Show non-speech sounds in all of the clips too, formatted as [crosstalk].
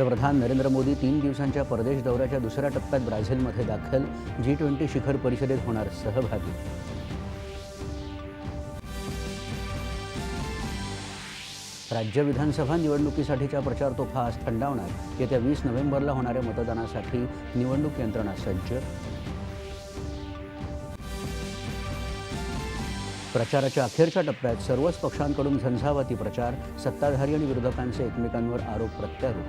पंतप्रधान नरेंद्र मोदी तीन दिवसांच्या परदेश दौऱ्याच्या दुसऱ्या टप्प्यात ब्राझीलमध्ये दाखल. जी ट्वेंटी शिखर परिषदेत होणार सहभागी. राज्य विधानसभा निवडणुकीसाठीच्या प्रचार तोफा आज थंडावणार. येत्या वीस नोव्हेंबरला होणाऱ्या मतदानासाठी निवडणूक यंत्रणा सज्ज. प्रचाराच्या अखेरच्या टप्प्यात सर्वच पक्षांकडून झंझावाती प्रचार सत्ताधारी आणि विरोधकांचे एकमेकांवर आरोप प्रत्यारोप.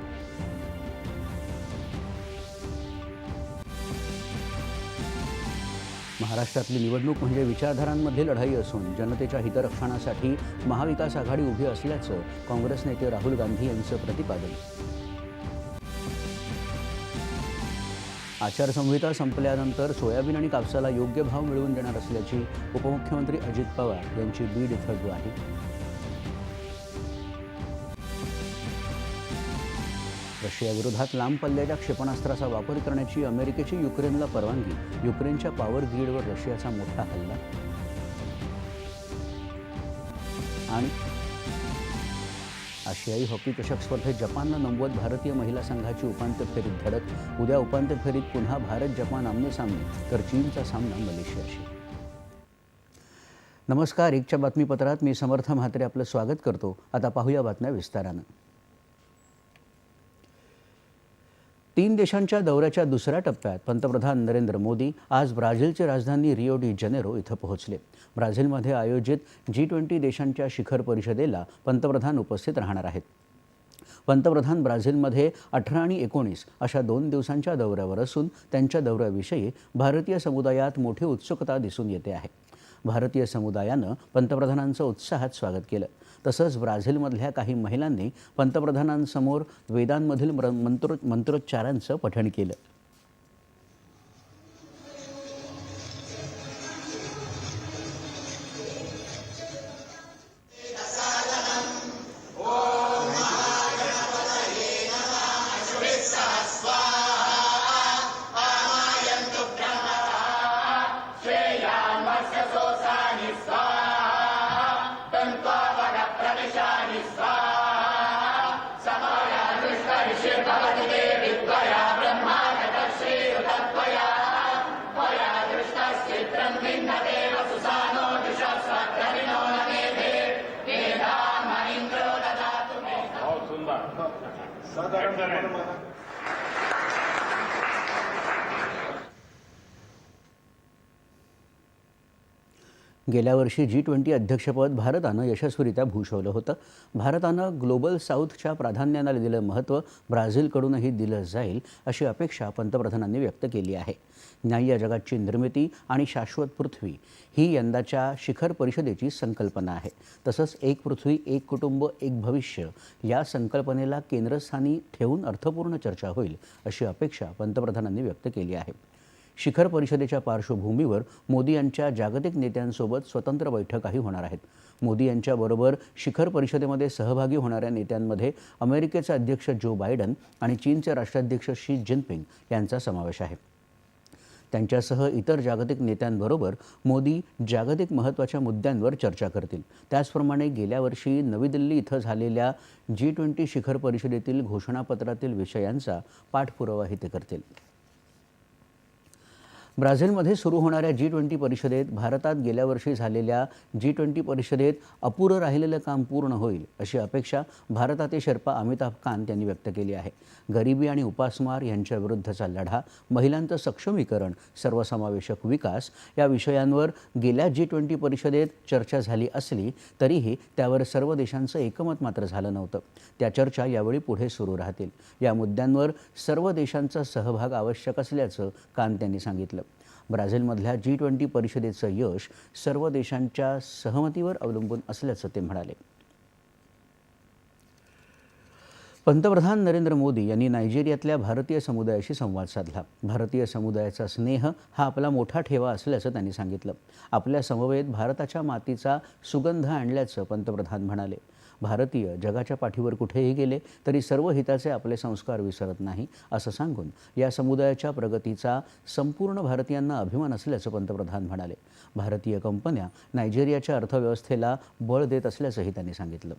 महाराष्ट्रातली निवडणूक म्हणजे विचारधारांमधली लढाई असून जनतेच्या हितरक्षणासाठी महाविकास आघाडी उभी असल्याचं काँग्रेस नेते राहुल गांधी यांचं प्रतिपादन. आचारसंहिता संपल्यानंतर सोयाबीन आणि कापसाला योग्य भाव मिळवून देणार असल्याची उपमुख्यमंत्री अजित पवार यांची बीड इथं ग्वाही. रशियाविरोधात लांब पल्ल्याच्या क्षेपणास्त्राचा वापर करण्याची अमेरिकेची युक्रेनला परवानगी युक्रेनच्या पॉवर ग्रीडवर रशियाचा मोठा हल्ला. आणि आशियाई हॉकी चषक स्पर्धेत जपाननं नमवत भारतीय महिला संघाची उपांत्य फेरीत धडक. उद्या उपांत्य फेरीत पुन्हा भारत जपान आमने सामने. तर चीनचा सामना मलेशियाशी. नमस्कार एकच्या बातमीपत्रात मी समर्थ म्हात्रे आपलं स्वागत करतो. आता पाहूया बातम्या विस्तारानं. तीन देशांच्या दौऱ्याच्या दुसऱ्या टप्प्यात पंतप्रधान नरेंद्र मोदी आज ब्राझीलची राजधानी रिओ डी जनेरो इथं पोहोचले. ब्राझीलमध्ये आयोजित जी ट्वेंटी देशांच्या शिखर परिषदेला पंतप्रधान उपस्थित राहणार आहेत. पंतप्रधान ब्राझीलमध्ये अठरा आणि एकोणीस अशा दोन दिवसांच्या दौऱ्यावर असून त्यांच्या दौऱ्याविषयी भारतीय समुदायात मोठी उत्सुकता दिसून येते आहे. भारतीय समुदायानं पंतप्रधानांचं उत्साहात स्वागत केलं. तसंच ब्राझीलमधल्या काही महिलांनी पंतप्रधानांसमोर वेदांमधील म्र- मंत्रो मंत्रोच्चारांचं पठण केलं. ಮಾಡ್ತಾರೆ गेल्या वर्षी जी ट्वेंटी अध्यक्षपद भारतानं यशस्वीरित्या भूषवलं होतं. भारतानं ग्लोबल साऊथच्या प्राधान्याला दिलेलं महत्त्व ब्राझीलकडूनही दिलं जाईल अशी अपेक्षा पंतप्रधानांनी व्यक्त केली आहे. न्याय्य या जगाची निर्मिती आणि शाश्वत पृथ्वी ही यंदाच्या शिखर परिषदेची संकल्पना आहे. तसंच एक पृथ्वी एक कुटुंब एक भविष्य या संकल्पनेला केंद्रस्थानी ठेवून अर्थपूर्ण चर्चा होईल अशी अपेक्षा पंतप्रधानांनी व्यक्त केली आहे. शिखर परिषदेच्या पार्श्वभूमीवर मोदी यांच्या जागतिक नेत्यांसोबत स्वतंत्र बैठकाही होणार आहेत. मोदी यांच्याबरोबर शिखर परिषदेमध्ये सहभागी होणाऱ्या नेत्यांमध्ये अमेरिकेचे अध्यक्ष जो बायडन आणि चीनचे राष्ट्राध्यक्ष शी जिनपिंग यांचा समावेश आहे. त्यांच्यासह इतर जागतिक नेत्यांबरोबर मोदी जागतिक महत्त्वाच्या मुद्द्यांवर चर्चा करतील. त्याचप्रमाणे गेल्या वर्षी नवी दिल्ली इथं झालेल्या जी ट्वेंटी शिखर परिषदेतील घोषणापत्रातील विषयांचा पाठपुरावाही ते करतील. ब्राझीलमध्ये सुरू होणाऱ्या जी ट्वेंटी परिषदेत भारतात गेल्या वर्षी झालेल्या जी ट्वेंटी परिषदेत अपुरं राहिलेलं काम पूर्ण होईल अशी अपेक्षा भारताचे शेर्पा अमिताभ कांत यांनी व्यक्त केली आहे. गरिबी आणि उपासमार यांच्याविरुद्धचा लढा महिलांचं सक्षमीकरण सर्वसमावेशक विकास या विषयांवर गेल्या जी ट्वेंटी परिषदेत चर्चा झाली असली तरीही त्यावर सर्व देशांचं एकमत मात्र झालं नव्हतं. त्या चर्चा यावेळी पुढे सुरू राहतील. या मुद्द्यांवर सर्व देशांचा सहभाग आवश्यक असल्याचं कांत यांनी सांगितलं. ब्राझीलमधल्या जी ट्वेंटी परिषदेचं यश सर्व देशांच्या सहमतीवर अवलंबून असल्याचं ते म्हणाले. पंतप्रधान नरेंद्र मोदी यांनी नायजेरियातल्या भारतीय समुदायाशी संवाद साधला. भारतीय समुदायाचा स्नेह हा आपला मोठा ठेवा असल्याचं त्यांनी सांगितलं. आपल्या समवेत भारताच्या मातीचा सुगंध आणल्याचं पंतप्रधान म्हणाले. भारतीय जगाच्या पाठीवर कुठेही गेले तरी सर्व हिताचे आपले संस्कार विसरत नाही असं सांगून या समुदायाच्या प्रगतीचा संपूर्ण भारतीयांना अभिमान असल्याचं पंतप्रधान म्हणाले. भारतीय कंपन्या नायजेरियाच्या अर्थव्यवस्थेला बळ देत असल्याचंही त्यांनी सांगितलं.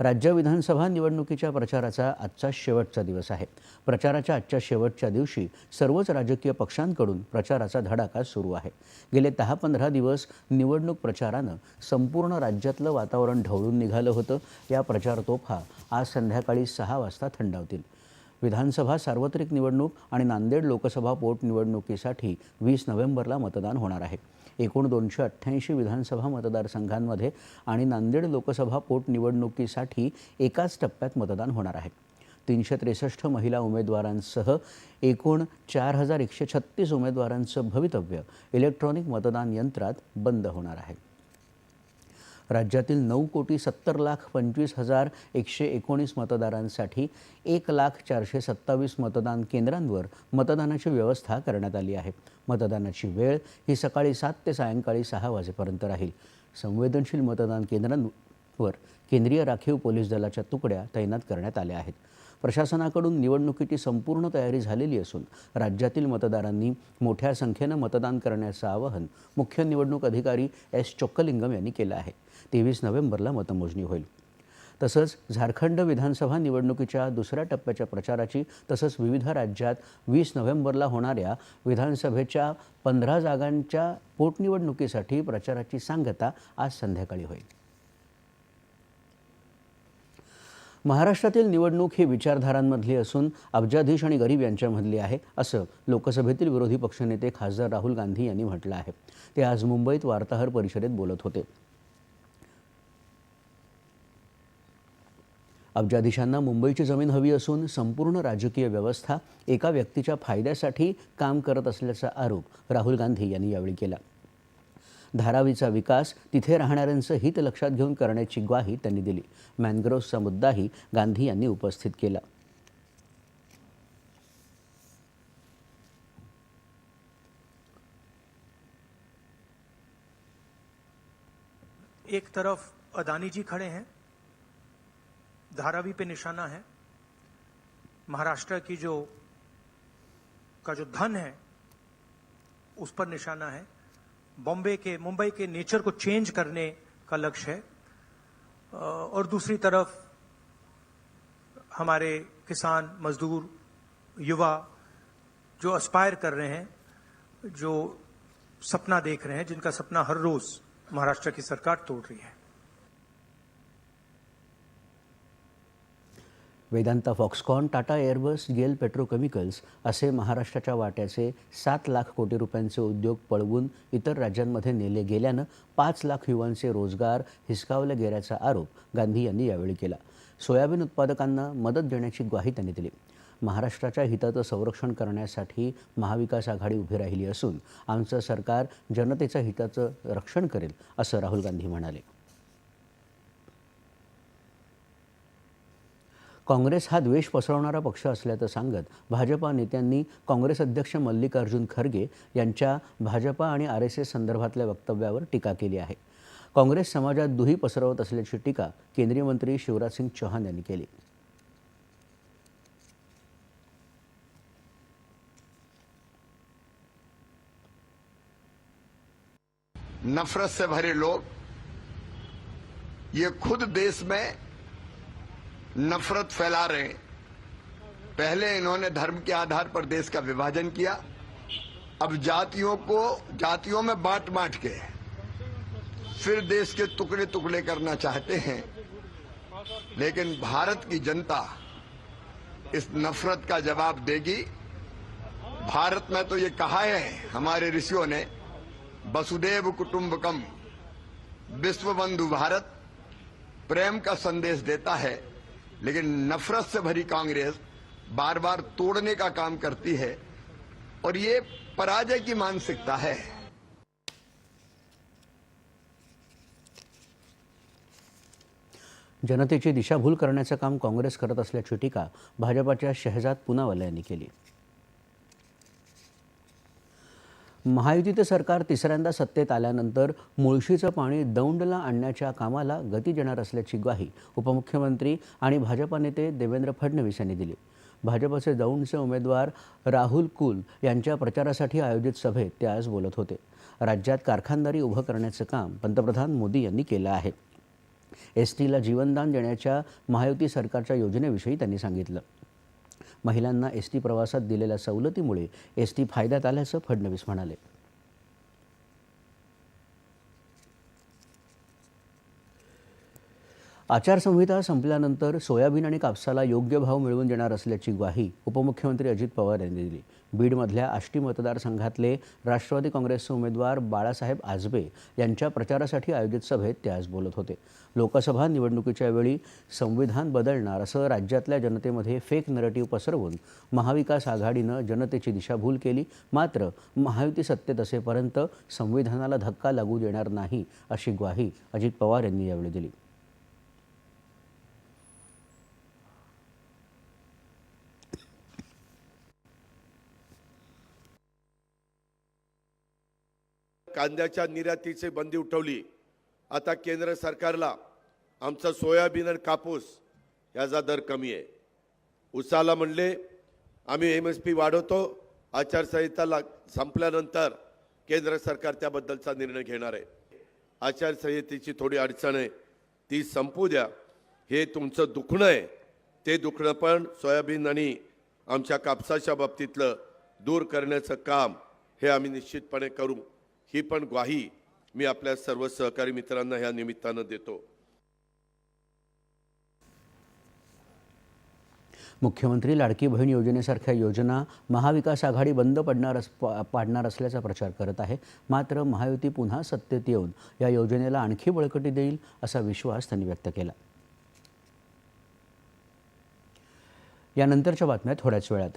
राज्य विधानसभा निवडणुकीच्या प्रचाराचा आजचा शेवटचा दिवस आहे. प्रचाराच्या आजच्या शेवटच्या दिवशी सर्वच राजकीय पक्षांकडून प्रचाराचा धडाका सुरू आहे. गेले दहा पंधरा दिवस निवडणूक प्रचारानं संपूर्ण राज्यातलं वातावरण ढवळून निघालं होतं. या प्रचार तोफा आज संध्याकाळी सहा वाजता थंडावतील. विधानसभा सार्वत्रिक निवडणूक आणि नांदेड लोकसभा पोटनिवडणुकीसाठी वीस नोव्हेंबरला मतदान होणार आहे. एकूण दोनशे अठ्ठ्याऐंशी विधानसभा मतदारसंघांमध्ये आणि नांदेड लोकसभा पोटनिवडणुकीसाठी एकाच टप्प्यात मतदान होणार आहे. तीनशे त्रेसष्ट महिला उमेदवारांसह एकूण चार हजार एकशे छत्तीस उमेदवारांचं भवितव्य इलेक्ट्रॉनिक मतदान यंत्रात बंद होणार आहे. राज्यातील नऊ कोटी सत्तर लाख पंचवीस हजार एकशे एकोणीस मतदारांसाठी एक लाख चारशे सत्तावीस मतदान केंद्रांवर मतदानाची व्यवस्था करण्यात आली आहे. मतदानाची वेळ ही सकाळी सात ते सायंकाळी सहा वाजेपर्यंत राहील. संवेदनशील मतदान केंद्रांवर केंद्रीय राखीव पोलीस दलाच्या तुकड्या तैनात करण्यात आल्या आहेत. प्रशासनाकडून निवडणुकीची संपूर्ण तयारी झालेली असून राज्यातील मतदारांनी मोठ्या संख्येनं मतदान करण्याचं आवाहन मुख्य निवडणूक अधिकारी एस चोक्कलिंगम यांनी केलं आहे. तेवीस नोव्हेंबरला मतमोजणी होईल. तसंच झारखंड विधानसभा निवडणुकीच्या दुसऱ्या टप्प्याच्या प्रचाराची तसंच विविध राज्यात वीस नोव्हेंबरला होणाऱ्या विधानसभेच्या पंधरा जागांच्या पोटनिवडणुकीसाठी प्रचाराची सांगता आज संध्याकाळी होईल. महाराष्ट्रातील निवडणूक ही विचारधारांमधली असून अब्जाधीश आणि गरीब यांच्यामधली आहे असं लोकसभेतील विरोधी पक्षनेते खासदार राहुल गांधी यांनी म्हटलं आहे. ते आज मुंबईत वार्ताहर परिषदेत बोलत होते. अब्जाधीशांना मुंबईची जमीन हवी असून संपूर्ण राजकीय व्यवस्था एका व्यक्तीच्या फायद्यासाठी काम करत असल्याचा आरोप राहुल गांधी यांनी यावेळी केला. धारावीचा विकास तिथे राहणाऱ्यांचं हित लक्षात घेऊन करण्याची ग्वाही त्यांनी दिली. मॅनग्रोव्हचा मुद्दाही गांधी यांनी उपस्थित केला. एक तरफ अदानी जी खड़े हैं धारावी पे निशाना है महाराष्ट्र की जो का जो धन है उस पर निशाना है बॉम्बे के, मुंबई के नेचर को चेंज करने का लक्ष्य है। और दूसरी तरफ़ हमारे किसान, मजदूर, युवा जो अस्पायर कर रहे हैं, जो सपना देख रहे हैं, जिनका सपना हर रोज महाराष्ट्र की सरकार तोड़ रही है। Vedanta Foxconn Tata Airbus GAIL petrochemicals असे महाराष्ट्राच्या वाट्याचे सात लाख कोटी रुपयांचे उद्योग पळवून इतर राज्यांमध्ये नेले गेल्यानं पाच लाख युवांचे रोजगार हिसकावले गेल्याचा आरोप गांधी यांनी यावेळी केला. सोयाबीन उत्पादकांना मदत देण्याची ग्वाही त्यांनी दिली. महाराष्ट्राच्या हिताचं संरक्षण करण्यासाठी महाविकास आघाडी उभी राहिली असून आमचं सरकार जनतेच्या हिताचं रक्षण करेल असं राहुल गांधी म्हणाले. काँग्रेस हा द्वेष पसरवणारा पक्ष असल्याचं सांगत भाजपा नेत्यांनी काँग्रेस अध्यक्ष मल्लिकार्जुन खरगे यांच्या भाजपा आणि आर एस एस संदर्भातल्या वक्तव्यावर टीका केली आहे. काँग्रेस समाजात दुही पसरवत असल्याची टीका केंद्रीय मंत्री शिवराज सिंग चौहान यांनी केली. नफरत से भरे लोग ये खुद देश में नफरत फैला रहे हैं। पहले इन्होंने धर्म के आधार पर देश का विभाजन किया। अब जातियों को, जातियों में बांट बांट के फिर देश के टुकड़े टुकड़े करना चाहते हैं। लेकिन भारत की जनता इस नफरत का जवाब देगी। भारत में तो ये कहा है, हमारे ऋषियों ने, वसुदेव कुटुंबकम विश्व बंधु भारत, प्रेम का संदेश देता है। लेकिन नफरत से भरी कांग्रेस बार बार तोड़ने का काम करती है और ये पराजय की मानसिकता है। जनतेची दिशाभूल करण्याचं काम काँग्रेस करत असल्याची टीका भाजपाच्या शहजाद पुनावाला यांनी केली. महायुतीचं सरकार तिसऱ्यांदा सत्तेत आल्यानंतर मुळशीचं पाणी दौंडला आणण्याच्या कामाला गती देणार असल्याची ग्वाही उपमुख्यमंत्री आणि भाजपा नेते देवेंद्र फडणवीस यांनी दिली. भाजपचे दौंडचे उमेदवार राहुल कुल यांच्या प्रचारासाठी आयोजित सभेत ते आज बोलत होते. राज्यात कारखानदारी उभं करण्याचं काम पंतप्रधान मोदी यांनी केलं आहे. एस टीला जीवनदान देण्याच्या महायुती सरकारच्या योजनेविषयी त्यांनी सांगितलं. महिलांना एस टी प्रवासात दिलेल्या सवलतीमुळे एस टी फायद्यात आल्याचं फडणवीस म्हणाले. आचारसंहिता संपल्यानंतर सोयाबीन आणि कापसाला योग्य भाव मिळवून देणार असल्याची ग्वाही उपमुख्यमंत्री अजित पवार यांनी दिली. बीडमधल्या आष्टी मतदारसंघातले राष्ट्रवादी काँग्रेसचे उमेदवार बाळासाहेब आजबे यांच्या प्रचारासाठी आयोजित सभेत ते आज बोलत होते. लोकसभा निवडणुकीच्या वेळी संविधान बदलणार असं राज्यातल्या जनतेमध्ये फेक नरेटिव्ह पसरवून महाविकास आघाडीनं जनतेची दिशाभूल केली मात्र महायुती सत्तेत असेपर्यंत संविधानाला धक्का लागू देणार नाही अशी ग्वाही अजित पवार यांनी यावेळी दिली. कांद्याच्या निर्यातीची बंदी उठवली. आता केंद्र सरकारला आमचा सोयाबीन आणि कापूस याचा दर कमी आहे. उसाला म्हणले आम्ही एम एस पी वाढवतो आचारसंहिताला संपल्यानंतर केंद्र सरकार त्याबद्दलचा निर्णय घेणार आहे. आचारसंहितेची थोडी अडचण आहे ती संपू द्या. हे तुमचं दुखणं आहे ते दुखणं पण सोयाबीन आणि आमच्या कापसाच्या बाबतीतलं दूर करण्याचं काम हे आम्ही निश्चितपणे करू. ही पण ग्वाही मी आपल्या सर्व सहकारी मित्रांना ह्या निमित्तानं देतो. मुख्यमंत्री लाडकी बहीण योजनेसारख्या योजना महाविकास आघाडी बंद पडणार अस पाडणार असल्याचा प्रचार करत आहे. मात्र महायुती पुन्हा सत्तेत येऊन या योजनेला आणखी बळकटी देईल असा विश्वास त्यांनी व्यक्त केला. यानंतरच्या बातम्या थोड्याच वेळात.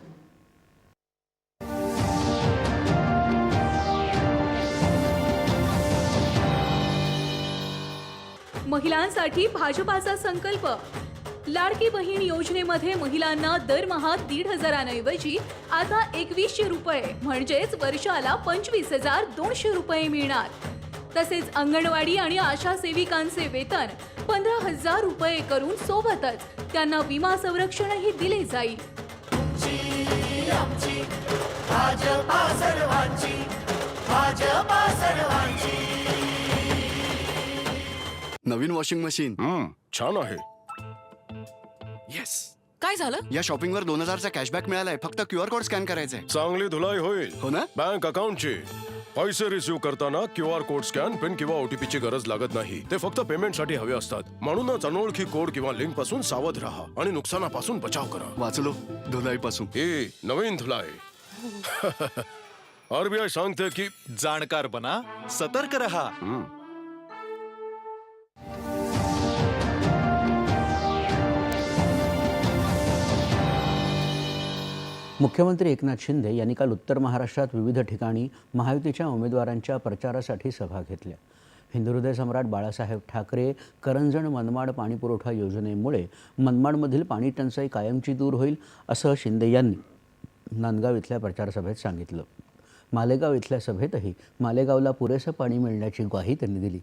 महिलांसाठी भाजपाचा संकल्प. लाडकी बहीण योजनेमध्ये महिलांना दरमहा दीड हजारांऐवजी आता एकवीसशे रुपये म्हणजेच वर्षाला पंचवीस हजार दोनशे रुपये मिळणार. तसेच अंगणवाडी आणि आशा सेविकांचे वेतन पंधरा हजार रुपये करून सोबतच त्यांना विमा संरक्षणही दिले जाईल. नवीन वॉशिंग मशीन. हम्म. छान आहे. येस काय झालं? या शॉपिंगवर दोन हजारचा कॅशबॅक मिळालाय. फक्त क्यू आर कोड स्कॅन करायचा आहे चांगली धुलाई होईल. हो ना? बँक अकाउंटची. पैसे रिसिव्ह करताना Q R code scan PIN किंवा ओटीपी ची गरज लागत नाही. ते फक्त पेमेंटसाठी हवे असतात. म्हणूनच अनोळखी कोड किंवा लिंकपासून सावध राहा आणि नुकसानापासून बचाव करा. वाचलो. धुलाई पासून ही नवीन धुलाई. [laughs] आरबीआय सांगते की जाणकार बना सतर्क रहा. मुख्यमंत्री एकनाथ शिंदे यांनी काल उत्तर महाराष्ट्रात विविध ठिकाणी महायुतीच्या उमेदवारांच्या प्रचारासाठी सभा घेतल्या. हिंदुहृदय सम्राट बाळासाहेब ठाकरे करंजण मनमाड पाणीपुरवठा योजनेमुळे मनमाडमधील पाणी टंचाई कायमची दूर होईल असं शिंदे यांनी नांदगाव इथल्या प्रचारसभेत सांगितलं. मालेगाव इथल्या सभेतही मालेगावला पुरेसं पाणी मिळण्याची ग्वाही त्यांनी दिली.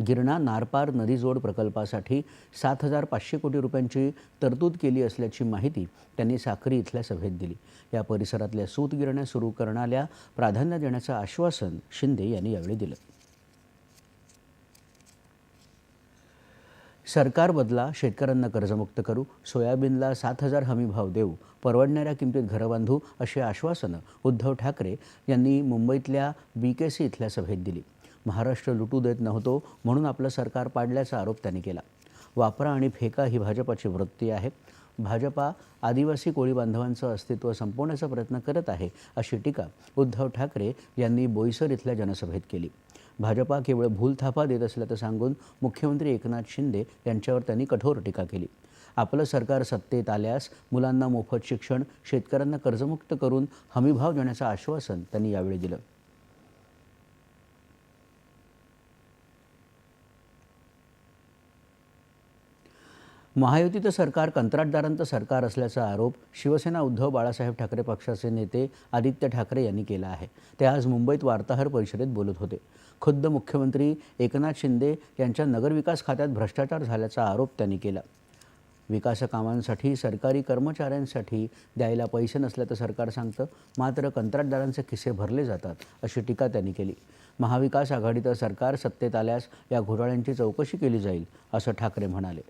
गिरणा नारपार नदीजोड प्रकल्पासाठी सात हजार पाचशे कोटी रुपयांची तरतूद केली असल्याची माहिती त्यांनी साक्री इथल्या सभेत दिली. या परिसरातल्या सूत गिरण्या सुरू करण्याला प्राधान्य देण्याचं आश्वासन शिंदे यांनी यावेळी दिलं. सरकार बदला शेतकऱ्यांना कर्जमुक्त करू सोयाबीनला सात हजार हमी भाव देऊ परवडणाऱ्या किमतीत घरं बांधू अशी आश्वासनं उद्धव ठाकरे यांनी मुंबईतल्या बी के सी इथल्या सभेत दिली. महाराष्ट्र लुटू देत नव्हतो म्हणून आपलं सरकार पाडल्याचा आरोप त्यांनी केला. वापरा आणि फेका ही भाजपाची वृत्ती आहे. भाजपा आदिवासी कोळी बांधवांचं अस्तित्व संपवण्याचा प्रयत्न करत आहे अशी टीका उद्धव ठाकरे यांनी बोईसर इथल्या जनसभेत केली. भाजपा केवळ भूलथापा देत असल्याचं सांगून मुख्यमंत्री एकनाथ शिंदे यांच्यावर त्यांनी कठोर टीका केली. आपलं सरकार सत्तेत आल्यास मुलांना मोफत शिक्षण शेतकऱ्यांना कर्जमुक्त करून हमीभाव देण्याचं आश्वासन त्यांनी यावेळी दिलं. महायुतीचं सरकार कंत्राटदारांचं सरकार असल्याचा आरोप शिवसेना उद्धव बाळासाहेब ठाकरे पक्षाचे नेते आदित्य ठाकरे यांनी केला आहे. ते आज मुंबईत वार्ताहर परिषदेत बोलत होते. खुद्द मुख्यमंत्री एकनाथ शिंदे यांच्या नगरविकास खात्यात भ्रष्टाचार झाल्याचा आरोप त्यांनी केला. विकास कामांसाठी सरकारी कर्मचाऱ्यांसाठी द्यायला पैसे नसल्याचं सरकार सांगतं मात्र कंत्राटदारांचे खिसे भरले जातात अशी टीका त्यांनी केली. महाविकास आघाडीचं सरकार सत्तेत आल्यास या घोटाळ्यांची चौकशी केली जाईल असं ठाकरे म्हणाले.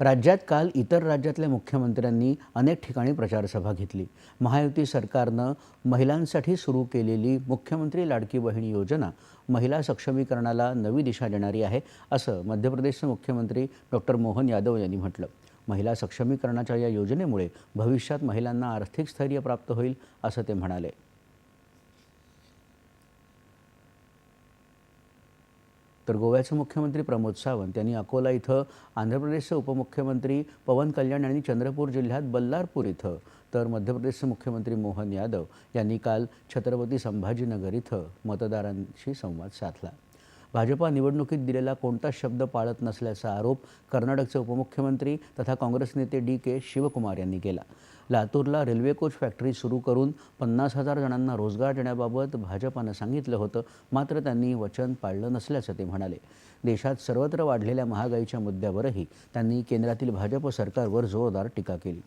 राज्यात काल इतर राज्यातल्या मुख्यमंत्र्यांनी अनेक ठिकाणी प्रचारसभा घेतली. महायुती सरकारनं महिलांसाठी सुरू केलेली मुख्यमंत्री लाडकी बहीण योजना महिला सक्षमीकरणाला नवी दिशा देणारी आहे असं मध्य प्रदेशचे मुख्यमंत्री डॉक्टर मोहन यादव यांनी म्हटलं. महिला सक्षमीकरणाच्या या योजनेमुळे भविष्यात महिलांना आर्थिक स्थैर्य प्राप्त होईल असं ते म्हणाले. तर गोव्याचे मुख्यमंत्री प्रमोद सावंत यांनी अकोला इथं आंध्र प्रदेशचे उपमुख्यमंत्री पवन कल्याण यांनी चंद्रपूर जिल्ह्यात बल्लारपूर इथं. तर मध्य प्रदेशचे मुख्यमंत्री मोहन यादव यांनी काल छत्रपती संभाजीनगर इथं मतदारांशी संवाद साधला. भाजपा निवडणुकीत दिलेला कोणताच शब्द पाळत नसल्याचा आरोप कर्नाटकचे उपमुख्यमंत्री तथा काँग्रेस नेते डी के शिवकुमार यांनी केला. लातूरला रेल्वे कोच फॅक्टरी सुरू करून पन्नास हजार जणांना रोजगार देण्याबाबत भाजपानं सांगितलं होतं मात्र त्यांनी वचन पाळलं नसल्याचं ते म्हणाले. देशात सर्वत्र वाढलेल्या महागाईच्या मुद्द्यावरही त्यांनी केंद्रातील भाजप सरकारवर जोरदार टीका केली.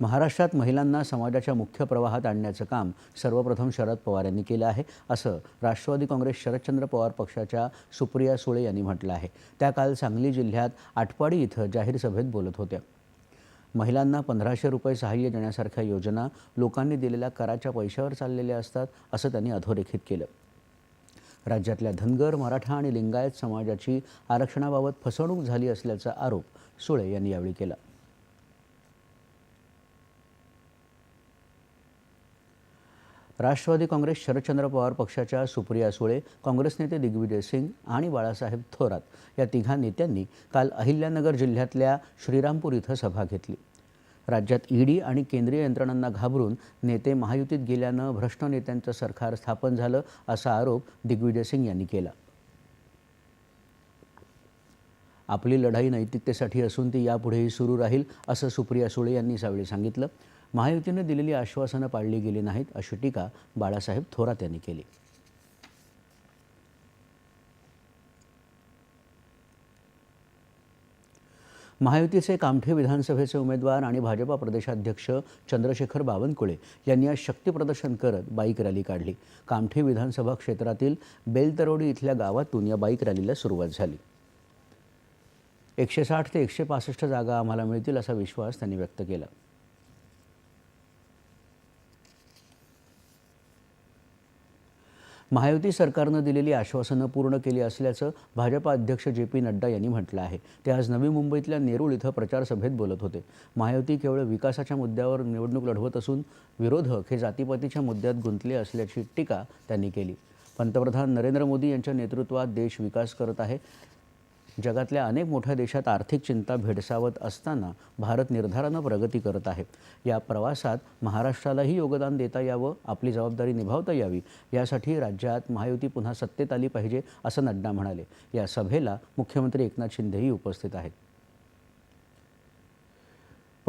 महाराष्ट्रात महिलांना समाजाच्या मुख्य प्रवाहात आणण्याचं काम सर्वप्रथम शरद पवार यांनी केलं आहे असं राष्ट्रवादी काँग्रेस शरदचंद्र पवार पक्षाच्या सुप्रिया सुळे यांनी म्हटलं आहे. त्या काल सांगली जिल्ह्यात आटपाडी इथं जाहीर सभेत बोलत होत्या. महिलांना पंधराशे रुपये सहाय्य देण्यासारख्या योजना लोकांनी दिलेल्या कराच्या पैशावर चाललेल्या असतात असं त्यांनी अधोरेखित केलं. राज्यातल्या धनगर मराठा आणि लिंगायत समाजाची आरक्षणाबाबत फसवणूक झाली असल्याचा आरोप सुळे यांनी यावेळी केला. राष्ट्रवादी काँग्रेस शरदचंद्र पवार पक्षाच्या सुप्रिया सुळे काँग्रेस नेते दिग्विजय सिंग आणि बाळासाहेब थोरात या तिघा नेत्यांनी काल अहिल्यानगर जिल्ह्यातल्या श्रीरामपूर इथं सभा घेतली. राज्यात ईडी आणि केंद्रीय यंत्रणांना घाबरून नेते महायुतीत गेल्यानं भ्रष्ट नेत्यांचं सरकार स्थापन झालं असा आरोप दिग्विजय सिंग यांनी केला. आपली लढाई नैतिकतेसाठी असून ती यापुढेही सुरू राहील असं सुप्रिया सुळे यांनी यावेळी सांगितलं. महायुतीनं दिलेली आश्वासनं पाळली गेली नाहीत अशी टीका बाळासाहेब थोरात यांनी केली. महायुतीचे कामठे विधानसभेचे उमेदवार आणि भाजपा प्रदेशाध्यक्ष चंद्रशेखर बावनकुळे यांनी आज शक्तीप्रदर्शन करत बाईक रॅली काढली. कामठे विधानसभा क्षेत्रातील बेलतरोडी इथल्या गावातून या बाईक रॅलीला सुरुवात झाली. एकशे साठ ते एकशे पासष्ट जागा आम्हाला मिळतील असा विश्वास त्यांनी व्यक्त केला. महायुती सरकारनं दिलेली आश्वासनं पूर्ण केली असल्याचं भाजपा अध्यक्ष जे पी नड्डा यांनी म्हटलं आहे. ते आज नवी मुंबईतल्या नेरूळ इथं प्रचारसभेत बोलत होते. महायुती केवळ विकासाच्या मुद्द्यावर निवडणूक लढवत असून विरोधक हे जातीपातीच्या मुद्द्यात गुंतले असल्याची टीका त्यांनी केली. पंतप्रधान नरेंद्र मोदी यांच्या नेतृत्वात देश विकास करत आहे. जगातल्या अनेक मोठ्या देशात आर्थिक चिंता भेडसावत असताना भारत निर्धारानं प्रगती करत आहे. या प्रवासात महाराष्ट्रालाही योगदान देता यावं आपली जबाबदारी निभावता यावी यासाठी राज्यात महायुती पुन्हा सत्तेत आली पाहिजे असं नड्डा म्हणाले. या सभेला मुख्यमंत्री एकनाथ शिंदेही उपस्थित आहेत.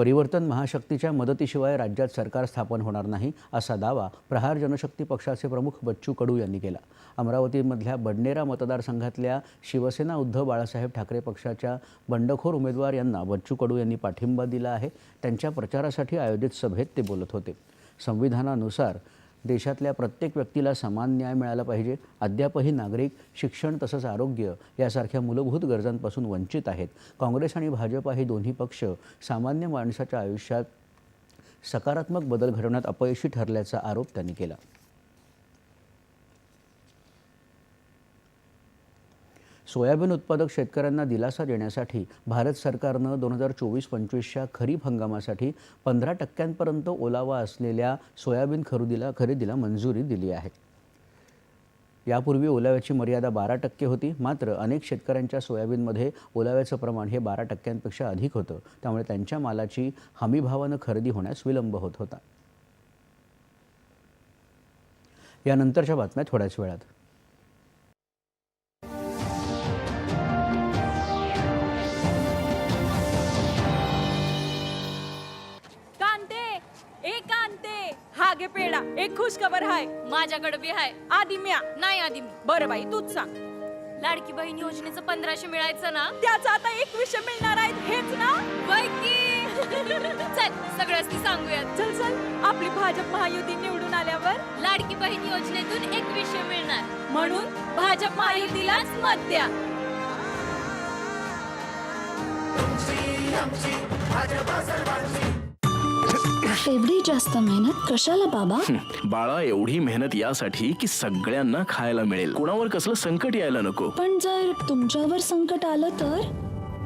परिवर्तन महाशक्तीच्या मदतीशिवाय राज्यात सरकार स्थापन होणार नाही असा दावा प्रहार जनशक्ती पक्षाचे प्रमुख बच्चू कडू यांनी केला. अमरावतीमधल्या बडनेरा मतदारसंघातल्या शिवसेना उद्धव बाळासाहेब ठाकरे पक्षाच्या बंडखोर उमेदवार यांना बच्चू कडू यांनी पाठिंबा दिला आहे. त्यांच्या प्रचारासाठी आयोजित सभेत ते बोलत होते. संविधानानुसार देशातल्या प्रत्येक व्यक्तीला समान न्याय मिळाला पाहिजे. अद्यापही नागरिक शिक्षण तसंच आरोग्य यासारख्या मूलभूत गरजांपासून वंचित आहेत. काँग्रेस आणि भाजपा हे दोन्ही पक्ष सामान्य माणसाच्या आयुष्यात सकारात्मक बदल घडवण्यात अपयशी ठरल्याचा आरोप त्यांनी केला. सोयाबीन उत्पादक शेतकऱ्यांना दिलासा देण्यासाठी भारत सरकारनं दोन हजार चोवीस पंचवीसच्या खरीप हंगामासाठी पंधरा टक्क्यांपर्यंत ओलावा असलेल्या सोयाबीन खरेदीला खरेदीला मंजुरी दिली आहे. यापूर्वी ओलाव्याची मर्यादा बारा टक्के होती मात्र अनेक शेतकऱ्यांच्या सोयाबीनमध्ये ओलाव्याचं प्रमाण हे बारा टक्क्यांपेक्षा अधिक होतं. त्यामुळे त्यांच्या मालाची हमीभावानं खरेदी होण्यास विलंब होत होता. यानंतरच्या बातम्या थोड्याच वेळात. खबर हाय. माझ्याकडे बी आहे आधी म्या. नाही आधी मी. बरं बाई तूच सांग. लाडकी बहीण योजनेचं पंधराशे मिळायचं ना? त्याचं आता एकवीसशे मिळणार आहेत हेच ना? वय की? चल सगळ्यांनी सांगूयात. चल चल. आपली भाजप महायुती निवडून आल्यावर लाडकी बहीण योजनेतून एकवीसशे मिळणार. म्हणून भाजप महायुतीलाच मत द्या. एवढी जास्त मेहनत कशाला बाबा? बाळा एवढी मेहनत यासाठी की सगळ्यांना खायला मिळेल. कोणावर कसलं संकट यायला नको. पण जर तुमच्यावर संकट आलं तर?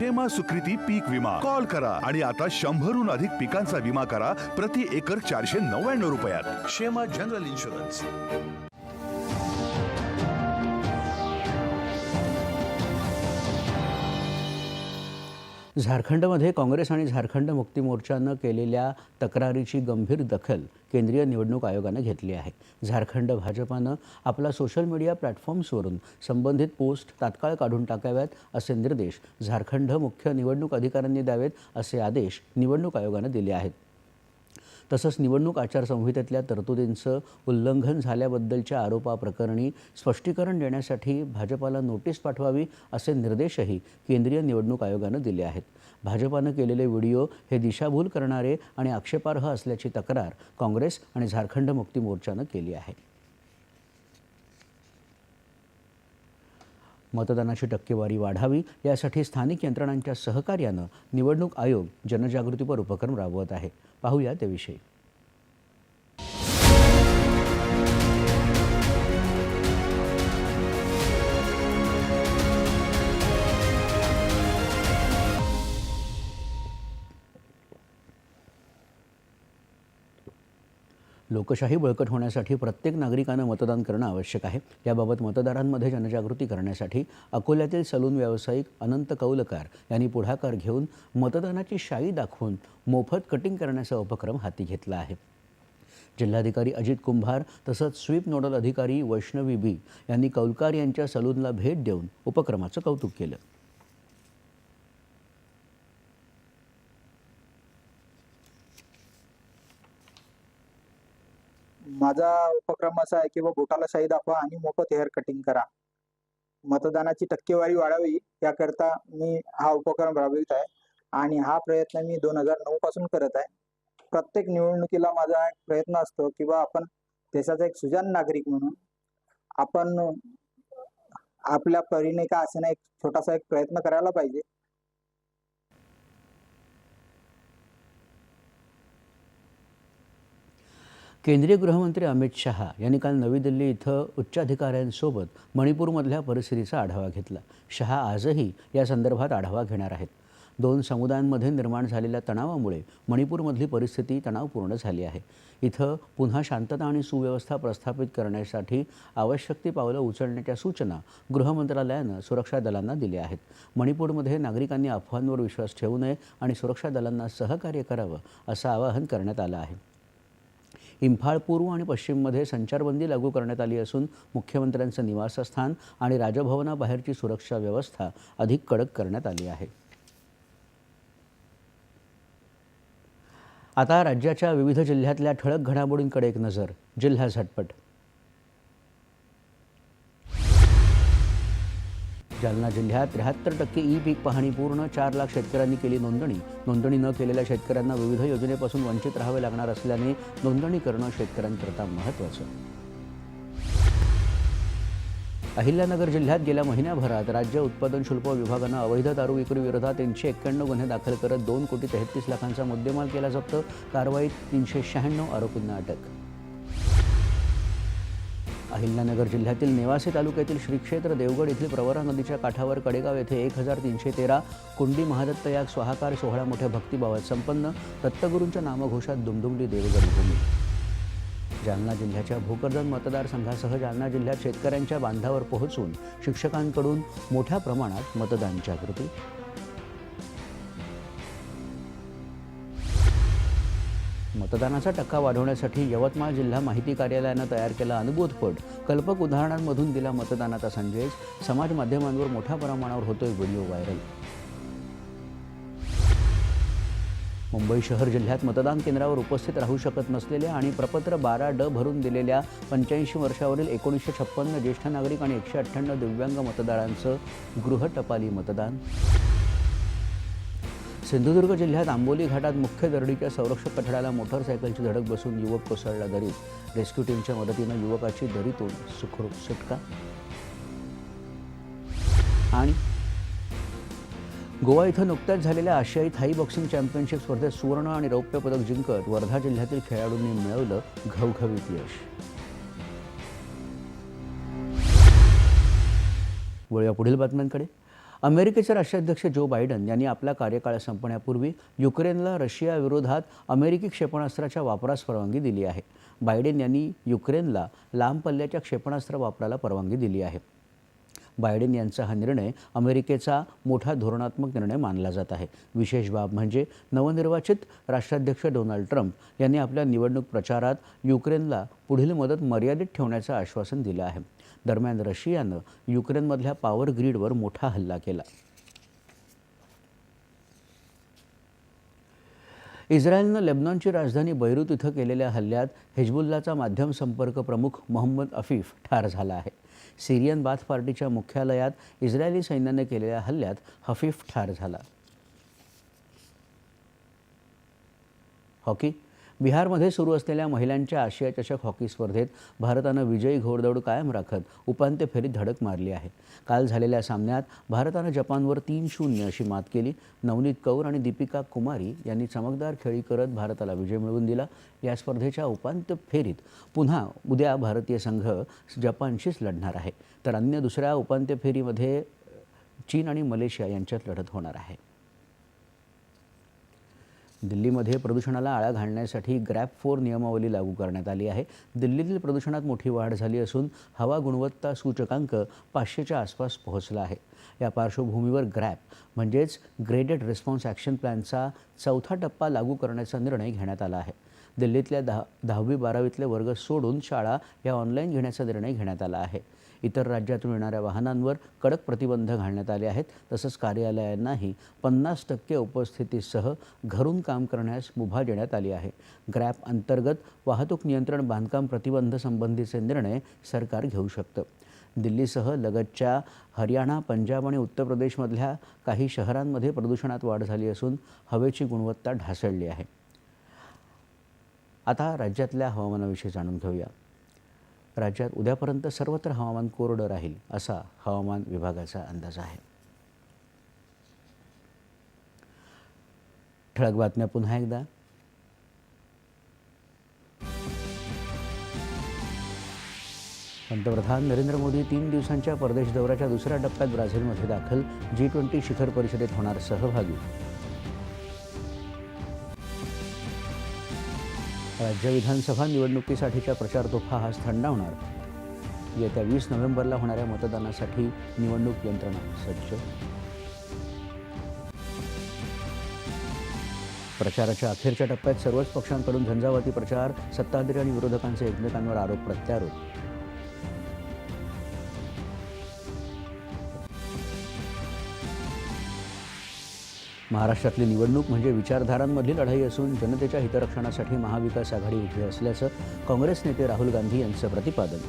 हेमा सुकृती पीक विमा. कॉल करा आणि आता शंभरहून अधिक पिकांचा विमा करा प्रति एकर चारशे नव्याण्णव रुपयात. शेमा जनरल इन्शुरन्स. झारखंडमध्ये काँग्रेस आणि झारखंड मुक्ती मोर्चानं केलेल्या तक्रारीची गंभीर दखल केंद्रीय निवडणूक आयोगानं घेतली आहे. झारखंड भाजपानं आपला सोशल मीडिया प्लॅटफॉर्म्सवरून संबंधित पोस्ट तात्काळ काढून टाकाव्यात असे निर्देश झारखंड मुख्य निवडणूक अधिकाऱ्यांनी द्यावेत असे आदेश निवडणूक आयोगानं दिले आहेत. तसंच निवडणूक आचारसंहितेतल्या तरतुदींचं उल्लंघन झाल्याबद्दलच्या आरोपाप्रकरणी स्पष्टीकरण देण्यासाठी भाजपाला नोटीस पाठवावी असे निर्देशही केंद्रीय निवडणूक आयोगानं दिले आहेत. भाजपानं केलेले व्हिडिओ हे दिशाभूल करणारे आणि आक्षेपार्ह असल्याची तक्रार काँग्रेस आणि झारखंड मुक्ती मोर्चानं केली आहे. मतदानाची टक्केवारी वाढावी यासाठी स्थानिक यंत्रणांच्या सहकार्यानं निवडणूक आयोग जनजागृतीपर उपक्रम राबवत आहे. पाहूया त्याविषयी. लोकशाही बळकट होण्यासाठी प्रत्येक नागरिकानं मतदान करणं आवश्यक आहे. याबाबत मतदारांमध्ये जनजागृती करण्यासाठी अकोल्यातील सलून व्यावसायिक अनंत कौलकार यांनी पुढाकार घेऊन मतदानाची शाई दाखवून मोफत कटिंग करण्याचा उपक्रम हाती घेतला आहे. जिल्हाधिकारी अजित कुंभार तसंच स्वीप नोडल अधिकारी वैष्णवी बी यांनी कौलकार यांच्या सलूनला भेट देऊन उपक्रमाचं कौतुक केलं. माझा उपक्रम असा आहे की बा बोटाला शाही दाखवा आणि मोफत हेअर कटिंग करा. मतदानाची टक्केवारी वाढावी याकरता मी हा उपक्रम राबवित आहे. आणि हा प्रयत्न मी दोन हजार नऊ पासून करत आहे. प्रत्येक निवडणुकीला माझा एक प्रयत्न असतो की बा आपण देशाचा एक सुजाण नागरिक म्हणून आपण आपल्या परीने का असे एक छोटासा एक प्रयत्न करायला पाहिजे. केंद्रीय गृहमंत्री अमित शहा यांनी काल नवी दिल्ली इथं उच्चाधिकाऱ्यांसोबत मणिपूरमधल्या परिस्थितीचा आढावा घेतला. शहा आजही या संदर्भात आढावा घेणार आहेत. दोन समुदायांमध्ये निर्माण झालेल्या तणावामुळे मणिपूरमधली परिस्थिती तणावपूर्ण झाली आहे. इथं पुन्हा शांतता आणि सुव्यवस्था प्रस्थापित करण्यासाठी आवश्यक ती पावलं उचलण्याच्या सूचना गृहमंत्रालयानं सुरक्षा दलांना दिल्या आहेत. मणिपूरमध्ये नागरिकांनी अफवांवर विश्वास ठेवू नये आणि सुरक्षा दलांना सहकार्य करावं असं आवाहन करण्यात आलं आहे. इम्फाळ पूर्व आणि पश्चिममध्ये संचारबंदी लागू करण्यात आली असून मुख्यमंत्र्यांचं निवासस्थान आणि राजभवनाबाहेरची सुरक्षा व्यवस्था अधिक कडक करण्यात आली आहे. आता राज्याच्या विविध जिल्ह्यातल्या ठळक घडामोडींकडे एक नजर जिल्हा झटपट जालना जिल्ह्यात त्र्याहत्तर टक्के ई पीक पाहणी पूर्ण चार लाख शेतकऱ्यांनी केली नोंदणी. नोंदणी न केलेल्या शेतकऱ्यांना विविध योजनेपासून वंचित राहावे लागणार असल्याने नोंदणी करणं शेतकऱ्यांकरता महत्त्वाचं अहिल्यानगर जिल्ह्यात गेल्या महिन्याभरात राज्य उत्पादन शुल्क विभागानं अवैध दारू विक्रीविरोधात तीनशे एक्क्याण्णव गुन्हे दाखल करत दोन कोटी तेहतीस लाखांचा मुद्देमाल केला जप्त. कारवाईत तीनशे शहाण्णव आरोपींना अटक. अहिल्यानगर जिल्ह्यातील नेवासे तालुक्यातील श्री क्षेत्र देवगड येथील प्रवरा नदीच्या काठावर कडेगाव येथे एक हजार तीनशे तेरा कुंडी महादत्त याग स्वाहाकार सोहळा मोठ्या भक्तिभावात संपन्न दत्तगुरूंच्या नामघोषात दुमदुमली देवगड भूमी. जालना जिल्ह्याच्या भोकरदन मतदारसंघासह जालना जिल्ह्यात शेतकऱ्यांच्या बांधावर पोहोचून शिक्षकांकडून मोठ्या प्रमाणात मतदान जागृती मतदानाचा टक्का वाढवण्यासाठी यवतमाळ जिल्हा माहिती कार्यालयानं तयार केला अनुभूतपट कल्पक उदाहरणांमधून दिला मतदानाचा संदेश. समाज माध्यमांवर मोठ्या प्रमाणावर होतोय व्हिडिओ व्हायरल. मुंबई शहर जिल्ह्यात मतदान केंद्रावर उपस्थित राहू शकत नसलेल्या आणि प्रपत्र बारा ड भरून दिलेल्या पंच्याऐंशी वर्षावरील एकोणीसशे छप्पन्न ज्येष्ठ नागरिक आणि एकशे अठ्ठ्याण्णव दिव्यांग मतदारांचं गृहटपाली मतदान. सिंधुदुर्ग जिल्ह्यात आंबोली घाटात मुख्य दरडीच्या संरक्षक कठड्याला मोटरसायकलची धडक बसून युवक कोसळला दरीत. रेस्क्यू टीमच्या मदतीनं युवकाची दरीतून सुखरूप सुटका. आणि गोवा इथं नुकत्याच झालेल्या आशियाई थाई बॉक्सिंग चॅम्पियनशिप स्पर्धेत सुवर्ण आणि रौप्य पदक जिंकत वर्धा जिल्ह्यातील खेळाडूंनी मिळवलं घवघवीत यश. वळूया पुढील बातम्यांकडे. अमेरिकेचे राष्ट्राध्यक्ष जो बायडन यांनी आपला कार्यकाळ संपण्यापूर्वी युक्रेनला रशियाविरोधात अमेरिकी क्षेपणास्त्राच्या वापरास परवानगी दिली आहे. बायडेन यांनी युक्रेनला लांब पल्ल्याच्या क्षेपणास्त्र वापराला परवानगी दिली आहे. बायडेन यांचा हा निर्णय अमेरिकेचा मोठा धोरणात्मक निर्णय मानला जात आहे. विशेष बाब म्हणजे नवनिर्वाचित राष्ट्राध्यक्ष डोनाल्ड ट्रम्प यांनी आपल्या निवडणूक प्रचारात युक्रेनला पुढील मदत मर्यादित ठेवण्याचं आश्वासन दिलं आहे. दरम्यान रशियानं युक्रेनमधल्या पॉवर ग्रीडवर मोठा हल्ला केला. इस्रायलनं लेबनॉनची राजधानी बैरूत इथं केलेल्या हल्ल्यात हिजबुल्लाचा माध्यम संपर्क प्रमुख मोहम्मद अफीफ ठार झाला आहे. सिरियन बाथ पार्टीच्या मुख्यालयात इस्रायली सैन्यानं केलेल्या हल्ल्यात हफीफ ठार झाला. हॉकी बिहारमध्ये सुरू असलेल्या महिलांच्या आशिया चषक हॉकी स्पर्धेत भारतानं विजयी घोडदौड कायम राखत उपांत्य फेरीत धडक मारली आहे. काल झालेल्या सामन्यात भारतानं जपानवर तीन शून्य अशी मात केली. नवनीत कौर आणि दीपिका कुमारी यांनी चमकदार खेळी करत भारताला विजय मिळवून दिला. या स्पर्धेच्या उपांत्य फेरीत पुन्हा उद्या भारतीय संघ जपानशीच लढणार आहे. तर अन्य दुसऱ्या उपांत्य फेरीमध्ये चीन आणि मलेशिया यांच्यात लढत होणार आहे. दिल्लीमध्ये प्रदूषणाला आळा घालण्यासाठी ग्रॅप फोर नियमावली लागू करण्यात आली आहे. दिल्लीतील प्रदूषणात मोठी वाढ झाली असून हवा गुणवत्ता सूचकांक पाचशेच्या आसपास पोहोचला आहे. या पार्श्वभूमीवर ग्रॅप म्हणजेच ग्रेडेड रिस्पॉन्स ॲक्शन प्लॅनचा चौथा टप्पा लागू करण्याचा निर्णय घेण्यात आला आहे. दिल्लीतल्या दहा दहावी बारावीतले वर्ग सोडून शाळा या ऑनलाईन घेण्याचा निर्णय घेण्यात आला आहे. इतर राज्यातून येणाऱ्या वाहनांवर कडक प्रतिबंध घालण्यात आले आहेत. तसंच कार्यालयांनाही पन्नास टक्के उपस्थितीसह घरून काम करण्यास मुभा देण्यात आली आहे. ग्रॅप अंतर्गत वाहतूक नियंत्रण बांधकाम प्रतिबंध संबंधीचे निर्णय सरकार घेऊ शकतं. दिल्लीसह लगतच्या हरियाणा पंजाब आणि उत्तर प्रदेशमधल्या काही शहरांमध्ये प्रदूषणात वाढ झाली असून हवेची गुणवत्ता ढासळली आहे. आता राज्यातल्या हवामानाविषयी जाणून घेऊया. राज्यात उद्यापर्यंत सर्वत्र हवामान कोरडं राहील असा हवामान विभागाचा अंदाज आहे. ठळक बातम्या पुन्हा एकदा. पंतप्रधान नरेंद्र मोदी तीन दिवसांच्या परदेश दौऱ्याच्या दुसऱ्या टप्प्यात ब्राझीलमध्ये दाखल. जी ट्वेंटी शिखर परिषदेत होणार सहभागी. राज्य विधानसभा निवडणुकीसाठीच्या प्रचार तोफा आज थंडावणार येत्या वीस नोव्हेंबरला होणाऱ्या मतदानासाठी निवडणूक यंत्रणा सज्ज प्रचाराच्या अखेरच्या टप्प्यात सर्वच पक्षांकडून झंझावाती प्रचार सत्ताधारी आणि विरोधकांचे एकमेकांवर आरोप प्रत्यारोप. महाराष्ट्रातली निवडणूक म्हणजे विचारधारांमधली लढाई असून जनतेच्या हितरक्षणासाठी महाविकास आघाडी उभी असल्याचं काँग्रेस नेते राहुल गांधी यांचं प्रतिपादन.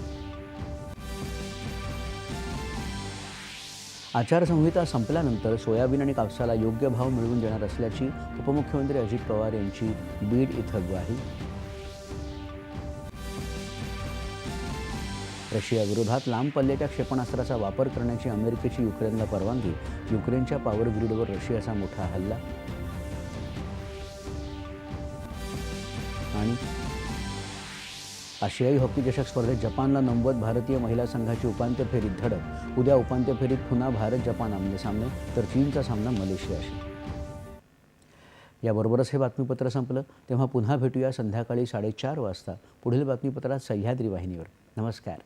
आचारसंहिता संपल्यानंतर सोयाबीन आणि कापसाला योग्य भाव मिळवून देणार असल्याची उपमुख्यमंत्री अजित पवार यांची बीड इथं ग्वाही. रशियाविरोधात लांब पल्ल्याच्या क्षेपणास्त्राचा वापर करण्याची अमेरिकेची युक्रेनला परवानगी युक्रेनच्या पॉवर ग्रीडवर रशियाचा मोठा हल्ला. आणि आशियाई हॉकी चषक स्पर्धेत जपानला नमवत भारतीय महिला संघाची उपांत्य फेरीत धडक. उद्या उपांत्य फेरीत पुन्हा भारत जपान आमने सामने तर चीनचा सामना मलेशियाशी. याबरोबरच हे बातमीपत्र संपलं. तेव्हा पुन्हा भेटूया संध्याकाळी साडेचार वाजता. पुढील बातमीपत्रात सह्याद्री वाहिनीवर. नमस्कार.